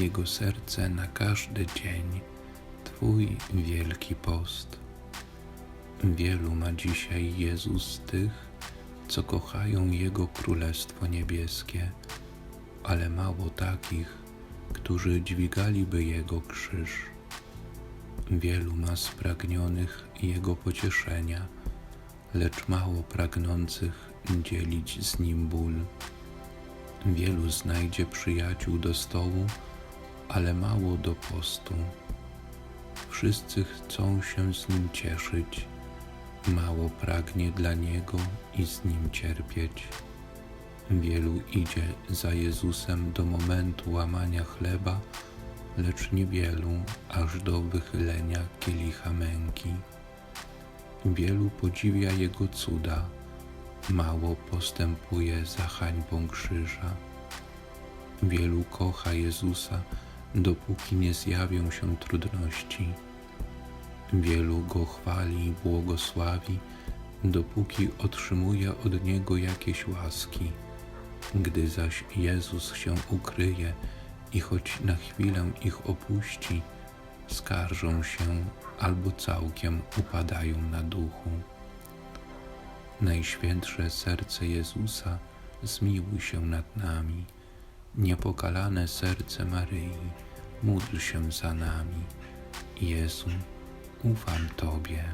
Jego serce na każdy dzień, Twój wielki post. Wielu ma dzisiaj Jezus tych, co kochają Jego Królestwo Niebieskie, ale mało takich, którzy dźwigaliby Jego krzyż. Wielu ma spragnionych Jego pocieszenia, lecz mało pragnących dzielić z Nim ból. Wielu znajdzie przyjaciół do stołu, ale mało do postu. Wszyscy chcą się z Nim cieszyć, mało pragnie dla Niego i z Nim cierpieć. Wielu idzie za Jezusem do momentu łamania chleba, lecz niewielu aż do wychylenia kielicha męki. Wielu podziwia Jego cuda, mało postępuje za hańbą krzyża. Wielu kocha Jezusa, dopóki nie zjawią się trudności. Wielu Go chwali i błogosławi, dopóki otrzymuje od Niego jakieś łaski. Gdy zaś Jezus się ukryje i choć na chwilę ich opuści, skarżą się albo całkiem upadają na duchu. Najświętsze serce Jezusa, zmiłuj się nad nami. Niepokalane serce Maryi, módl się za nami. Jezu, ufam Tobie.